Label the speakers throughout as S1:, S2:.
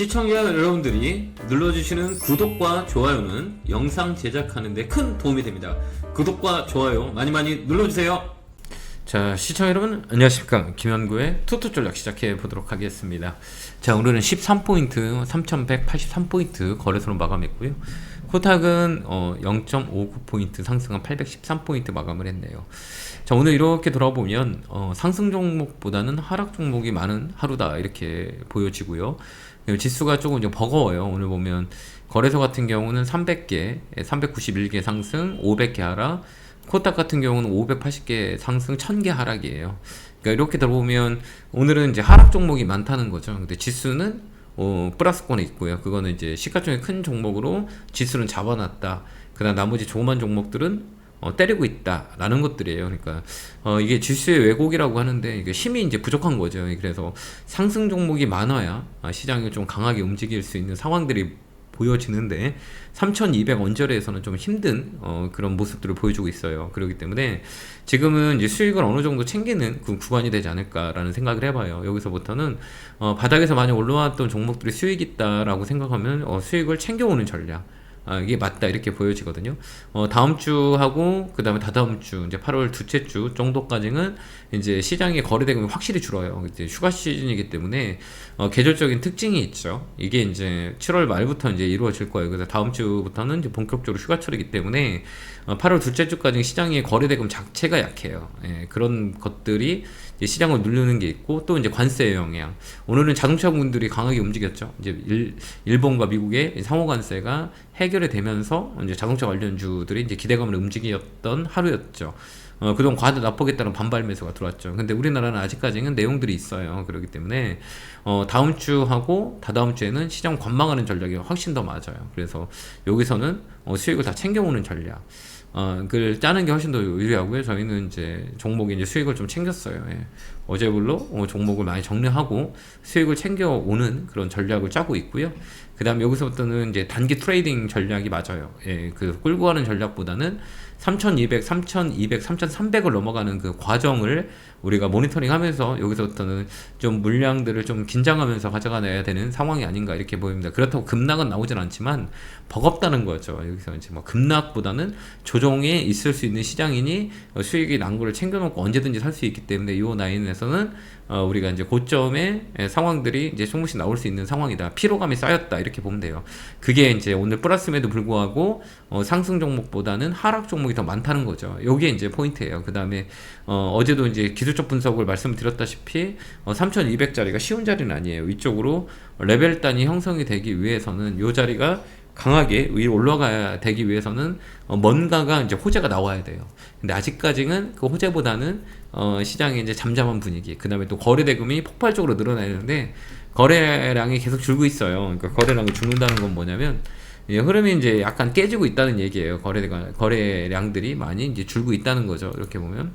S1: 시청자 여러분들이 눌러주시는 구독과 좋아요는 영상 제작하는데 큰 도움이 됩니다. 구독과 좋아요 많이 많이 눌러주세요. 자, 시청자 여러분, 안녕하십니까. 김현구의 투투 전략 시작해 보도록 하겠습니다. 자, 오늘은 13포인트, 3183포인트 거래소로 마감했고요. 코탁은 어, 0.59포인트 상승한 813포인트 마감을 했네요. 자, 오늘 이렇게 돌아보면 어, 상승 종목보다는 하락 종목이 많은 하루다 이렇게 보여지고요. 지수가 조금 좀 버거워요. 오늘 보면 거래소 같은 경우는 300개, 391개 상승, 500개 하락, 코딱 같은 경우는 580개 상승, 1000개 하락이에요. 그러니까 이렇게 들어보면 오늘은 이제 하락 종목이 많다는 거죠. 근데 지수는 어, 플러스권에 있고요. 그거는 이제 시가총액 큰 종목으로 지수는 잡아놨다. 그다음 나머지 조그만 종목들은 어, 때리고 있다라는 것들이에요. 그러니까 어, 이게 지수의 왜곡이라고 하는데 이게 힘이 이제 부족한 거죠. 그래서 상승 종목이 많아야 아, 시장이 좀 강하게 움직일 수 있는 상황들이 보여지는데 3200 언저리에서는 좀 힘든 어, 그런 모습들을 보여주고 있어요. 그렇기 때문에 지금은 이제 수익을 어느 정도 챙기는 그 구간이 되지 않을까라는 생각을 해봐요. 여기서부터는 어, 바닥에서 많이 올라왔던 종목들이 수익 있다라고 생각하면 어, 수익을 챙겨오는 전략. 아, 이게 맞다 이렇게 보여지거든요. 어, 다음 주하고 그 다음에 다다음 주 이제 8월 둘째 주 정도까지는 이제 시장의 거래 대금이 확실히 줄어요. 이제 휴가 시즌이기 때문에 어, 계절적인 특징이 있죠. 이게 이제 7월 말부터 이제 이루어질 거예요. 그래서 다음 주부터는 이제 본격적으로 휴가철이기 때문에 어, 8월 둘째 주까지 시장의 거래 대금 자체가 약해요. 예, 그런 것들이 시장을 누르는 게 있고 또 이제 관세의 영향. 오늘은 자동차 군들이 강하게 움직였죠. 이제 일, 일본과 미국의 상호 관세가 해결이 되면서 이제 자동차 관련주들이 이제 기대감을 움직였던 하루였죠. 어, 그동안 과다 납폭했다는 반발 매수가 들어왔죠. 근데 우리나라는 아직까지는 내용들이 있어요. 그렇기 때문에 어, 다음 주하고 다다음 주에는 시장 관망하는 전략이 훨씬 더 맞아요. 그래서 여기서는 어, 수익을 다 챙겨오는 전략. 어, 그걸 짜는 게 훨씬 더 유리하고요. 저희는 이제 종목에 이제 수익을 좀 챙겼어요. 예. 어제불로 어, 종목을 많이 정리하고 수익을 챙겨오는 그런 전략을 짜고 있고요. 그 다음 여기서부터는 이제 단기 트레이딩 전략이 맞아요. 예, 그 끌고 가는 전략보다는 3,200, 3,200, 3,300을 넘어가는 그 과정을 우리가 모니터링 하면서 여기서부터는 좀 물량들을 좀 긴장하면서 가져가야 되는 상황이 아닌가 이렇게 보입니다. 그렇다고 급락은 나오진 않지만 버겁다는 거죠. 여기서 이제 뭐 급락보다는 조정에 있을 수 있는 시장이니 수익이 난 거를 챙겨놓고 언제든지 살 수 있기 때문에 이 라인에서는 어, 우리가 이제 고점의 상황들이 이제 조금씩 나올 수 있는 상황이다. 피로감이 쌓였다. 이렇게 보면 돼요. 그게 이제 오늘 플러스임에도 불구하고 어, 상승 종목보다는 하락 종목 이 더 많다는 거죠. 요게 이제 포인트예요. 그 다음에 어, 어제도 이제 기술적 분석을 말씀드렸다시피 어, 3200자리가 쉬운 자리는 아니에요. 위쪽으로 레벨 단위 형성이 되기 위해서는 요 자리가 강하게 위로 올라가야 되기 위해서는 어, 뭔가가 이제 호재가 나와야 돼요. 근데 아직까지는 그 호재보다는 어, 시장의 이제 잠잠한 분위기, 그 다음에 또 거래 대금이 폭발적으로 늘어나는데 거래량이 계속 줄고 있어요. 그러니까 거래량이 죽는다는 건 뭐냐면 예, 흐름이 이제 약간 깨지고 있다는 얘기예요. 거래가 거래량들이 많이 이제 줄고 있다는 거죠. 이렇게 보면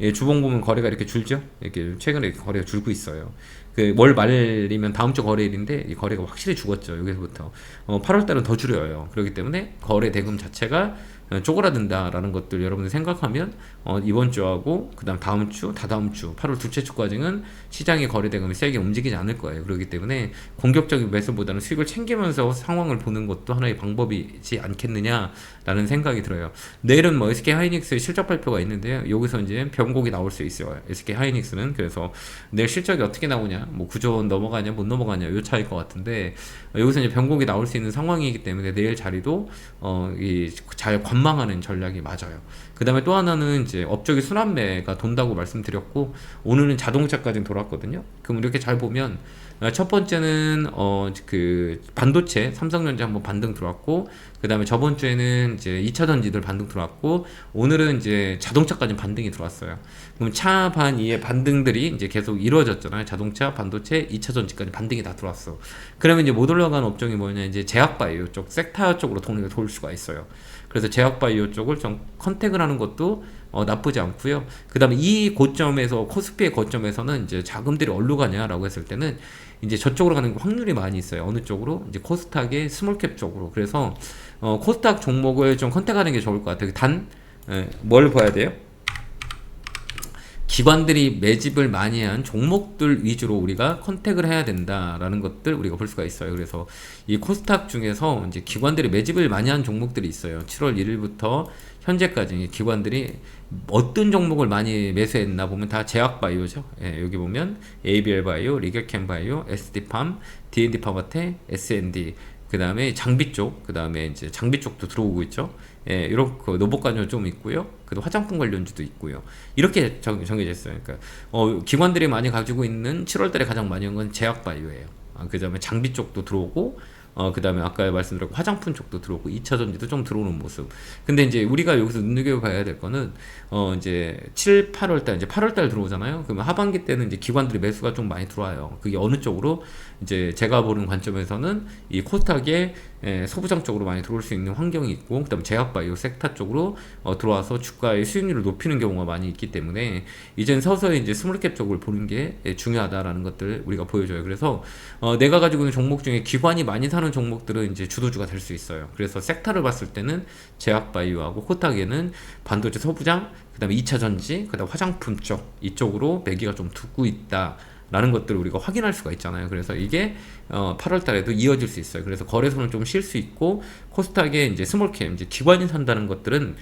S1: 예, 주봉 보면 거래가 이렇게 줄죠. 이렇게 최근에 이렇게 거래가 줄고 있어요. 그 월 말이면 다음 주 거래일인데 이 거래가 확실히 죽었죠. 여기서부터 어, 8월 달은 더 줄여요. 그렇기 때문에 거래 대금 자체가 어, 쪼그라든다라는 것들 여러분들 생각하면 어, 이번 주하고 그다음 다음 주, 다다음 주, 8월 둘째 주까지는 시장의 거래 대금이 세게 움직이지 않을 거예요. 그렇기 때문에 공격적인 매수보다는 수익을 챙기면서 상황을 보는 것도 하나의 방법이지 않겠느냐라는 생각이 들어요. 내일은 뭐 SK 하이닉스 실적 발표가 있는데요. 여기서 이제 변곡이 나올 수 있어요. SK 하이닉스는 그래서 내일 실적이 어떻게 나오냐, 뭐 9조 원 넘어가냐, 못 넘어가냐 요 차일 것 같은데 여기서 이제 변곡이 나올 수 있는 상황이기 때문에 내일 자리도 어, 이잘 관 망하는 전략이 맞아요. 그 다음에 또 하나는 이제 업적이 순환매가 돈다고 말씀드렸고 오늘은 자동차까지 돌았거든요. 그럼 이렇게 잘 보면 어, 첫 번째는 어 그 반도체 삼성전자 한번 반등 들어왔고 그 다음에 저번 주에는 이제 2차 전지들 반등 들어왔고 오늘은 이제 자동차까지 반등이 들어왔어요. 그럼 차 반 이의 반등들이 이제 계속 이루어졌잖아요. 자동차, 반도체, 2차 전지까지 반등이 다 들어왔어. 그러면 이제 못 올라간 업종이 뭐냐 이제 제약바이오 쪽 섹터 쪽으로 돈이 돌 수가 있어요. 그래서 제약바이오 쪽을 좀 컨택을 하는 것도 어, 나쁘지 않고요. 그 다음에 이 고점에서 코스피의 고점에서는 이제 자금들이 어디로 가냐라고 했을 때는 이제 저쪽으로 가는 확률이 많이 있어요. 어느 쪽으로? 이제 코스닥의 스몰캡 쪽으로. 그래서 어, 코스닥 종목을 좀 컨택하는 게 좋을 것 같아요. 단, 에, 뭘 봐야 돼요? 기관들이 매집을 많이 한 종목들 위주로 우리가 컨택을 해야 된다라는 것들 우리가 볼 수가 있어요. 그래서 이 코스닥 중에서 이제 기관들이 매집을 많이 한 종목들이 있어요. 7월 1일부터 현재까지 기관들이 어떤 종목을 많이 매수했나 보면 다 제약바이오죠. 예, 여기 보면 ABL 바이오, 리겔캠 바이오, SD팜, D&D 파마테, SND, 그 다음에 장비 쪽, 그 다음에 이제 장비 쪽도 들어오고 있죠. 예, 이런 그 노복 관련 좀 있고요. 그리고 화장품 관련주도 있고요. 이렇게 정, 정해져 있어요. 그러니까 어, 기관들이 많이 가지고 있는 7월달에 가장 많이 한 건 제약바이오예요. 아, 그 다음에 장비 쪽도 들어오고 어, 그 다음에 아까 말씀드렸고 화장품 쪽도 들어오고 2차 전지도 좀 들어오는 모습. 근데 이제 우리가 여기서 눈여겨봐야 될 거는 어, 이제 7, 8월 달, 이제 8월 달 들어오잖아요. 그러면 하반기 때는 이제 기관들이 매수가 좀 많이 들어와요. 그게 어느 쪽으로 이제 제가 보는 관점에서는 이 코스닥에 에, 소부장 쪽으로 많이 들어올 수 있는 환경이 있고, 그 다음에 제약바이오 섹터 쪽으로 어, 들어와서 주가의 수익률을 높이는 경우가 많이 있기 때문에 이젠 서서히 이제 스몰캡 쪽을 보는 게 예, 중요하다라는 것들 우리가 보여줘요. 그래서 어, 내가 가지고 있는 종목 중에 기관이 많이 사는 종목들은 이제 주도주가 될 수 있어요. 그래서 섹터를 봤을 때는 제약바이오하고 코스닥에는 반도체 소부장, 그 다음에 2차 전지, 그 다음 화장품 쪽 이쪽으로 매기가 좀 두고 있다. 라는 것들을 우리가 확인할 수가 있잖아요. 그래서 이게 어 8월 달에도 이어질 수 있어요. 그래서 거래소는 좀 쉴 수 있고 코스닥에 이제 스몰캡 이제 기관이 산다는 것들은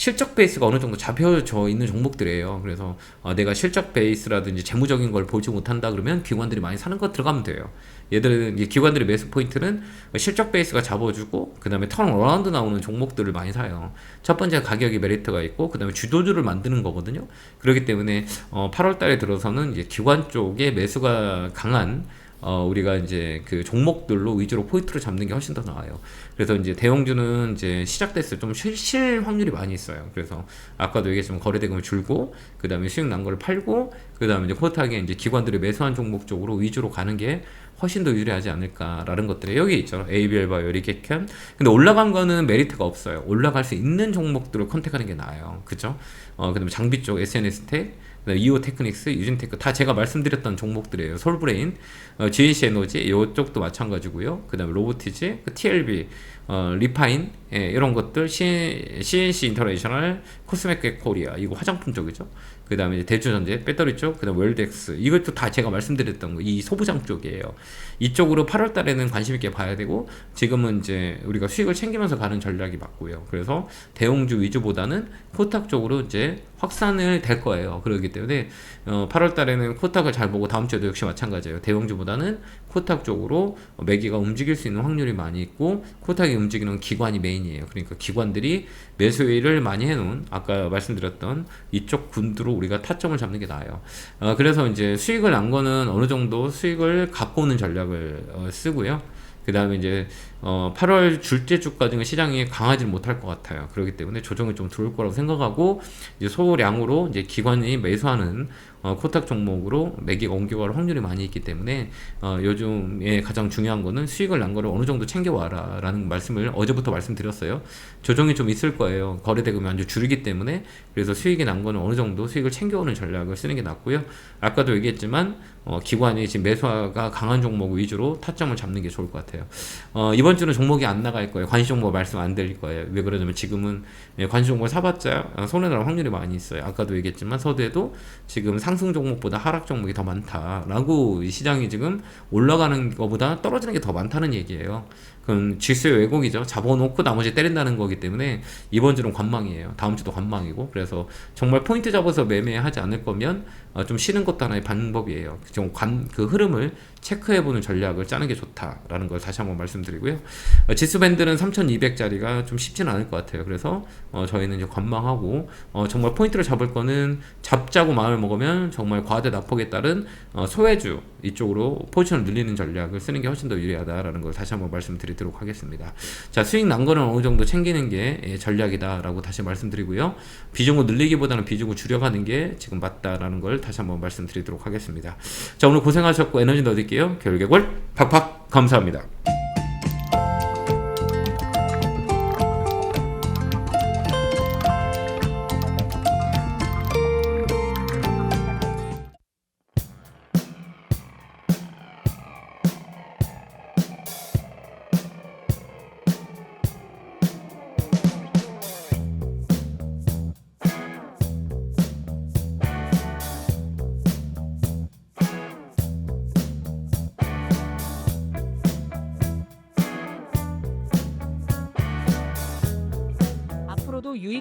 S1: 실적 베이스가 어느 정도 잡혀져 있는 종목들이에요. 그래서 어, 내가 실적 베이스라든지 재무적인 걸 보지 못한다 그러면 기관들이 많이 사는 거 들어가면 돼요. 얘들은 이 기관들의 매수 포인트는 실적 베이스가 잡아주고 그 다음에 턴 어라운드 나오는 종목들을 많이 사요. 첫 번째 가격이 메리트가 있고 그 다음에 주도주를 만드는 거거든요. 그렇기 때문에 어, 8월달에 들어서는 이제 기관 쪽에 매수가 강한 어, 우리가 이제 그 종목들로 위주로 포인트를 잡는 게 훨씬 더 나아요. 그래서 이제 대형주는 이제 시작됐을 때좀실 확률이 많이 있어요. 그래서 아까도 얘기했지만 거래대금을 줄고, 그 다음에 수익 난 거를 팔고, 그 다음에 이제 코타하게 이제 기관들이 매수한 종목 쪽으로 위주로 가는 게 훨씬 더 유리하지 않을까라는 것들이 여기 있죠. ABL 바이오, 리게캠. 근데 올라간 거는 메리트가 없어요. 올라갈 수 있는 종목들을 컨택하는 게 나아요. 그죠? 어, 그 다음에 장비 쪽 SNS 텍, 이오 테크닉스, 유진테크 다 제가 말씀드렸던 종목들이에요. 솔브레인, 어, GNC 에너지 이쪽도 마찬가지고요. 그다음에 로보티즈, 그 TLB, 어, 리파인 예, 이런 것들 CNC 인터내셔널, 코스메틱 코리아 이거 화장품 쪽이죠. 그 다음에 대주전제, 배터리 쪽, 그 다음 웰덱스 이것도 다 제가 말씀드렸던 거 이 소부장 쪽이에요. 이쪽으로 8월 달에는 관심 있게 봐야 되고 지금은 이제 우리가 수익을 챙기면서 가는 전략이 맞고요. 그래서 대형주 위주보다는 코탁 쪽으로 이제 확산을 될 거예요. 그렇기 때문에 어, 8월 달에는 코탁을 잘 보고 다음 주에도 역시 마찬가지예요. 대형주보다는 코탁 쪽으로 매기가 움직일 수 있는 확률이 많이 있고 코탁이 움직이는 기관이 메인이에요. 그러니까 기관들이 매수일을 많이 해놓은 아까 말씀드렸던 이쪽 군두로 우리가 타점을 잡는 게 나아요. 어, 그래서 이제 수익을 난 거는 어느 정도 수익을 갖고 오는 전략을 어, 쓰고요. 그 다음에 이제 어 8월 줄째 주까지는 시장이 강하지 못할 것 같아요. 그렇기 때문에 조정이 좀 들어올 거라고 생각하고 이제 소량으로 이제 기관이 매수하는 어, 코탁 종목으로 매기가 옮겨갈 확률이 많이 있기 때문에 어, 요즘에 가장 중요한 거는 수익을 난 거를 어느 정도 챙겨와라 라는 말씀을 어제부터 말씀드렸어요. 조정이 좀 있을 거예요. 거래 대금이 아주 줄이기 때문에 그래서 수익이 난 거는 어느 정도 수익을 챙겨오는 전략을 쓰는 게 낫고요. 아까도 얘기했지만 어, 기관이 지금 매수가 강한 종목 위주로 타점을 잡는 게 좋을 것 같아요. 어, 이번 주는 종목이 안 나갈 거예요. 관시 종목 말씀 안 드릴 거예요. 왜 그러냐면 지금은 예, 관시 종목을 사봤자 손해 날 확률이 많이 있어요. 아까도 얘기했지만 서대도 지금 상승 종목보다 하락 종목이 더 많다라고 시장이 지금 올라가는 것보다 떨어지는 게 더 많다는 얘기예요. 그럼 지수의 왜곡이죠. 잡아놓고 나머지 때린다는 거기 때문에 이번 주는 관망이에요. 다음 주도 관망이고 그래서 정말 포인트 잡아서 매매하지 않을 거면 어, 좀 쉬는 것도 하나의 방법이에요. 좀 관, 그 흐름을 체크해보는 전략을 짜는 게 좋다라는 걸 다시 한번 말씀드리고요. 어, 지수 밴드는 3,200짜리가 좀 쉽지는 않을 것 같아요. 그래서 어, 저희는 이제 관망하고 어, 정말 포인트를 잡을 거는 잡자고 마음을 먹으면 정말 과대 낙폭에 따른 어, 소외주 이쪽으로 포지션을 늘리는 전략을 쓰는 게 훨씬 더 유리하다라는 걸 다시 한번 말씀드리도록 하겠습니다. 자 수익 난 거는 어느 정도 챙기는 게 예, 전략이다라고 다시 말씀드리고요. 비중을 늘리기보다는 비중을 줄여가는 게 지금 맞다라는 걸 다시 한번 말씀드리도록 하겠습니다. 자 오늘 고생하셨고 에너지 넣어드릴게요. 결계골 팍팍 감사합니다.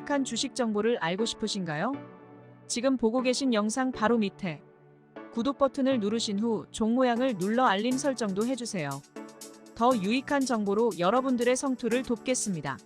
S2: 유익한 주식 정보를 알고 싶으신가요? 지금 보고 계신 영상 바로 밑에 구독 버튼을 누르신 후 종 모양을 눌러 알림 설정도 해주세요. 더 유익한 정보로 여러분들의 성투를 돕겠습니다.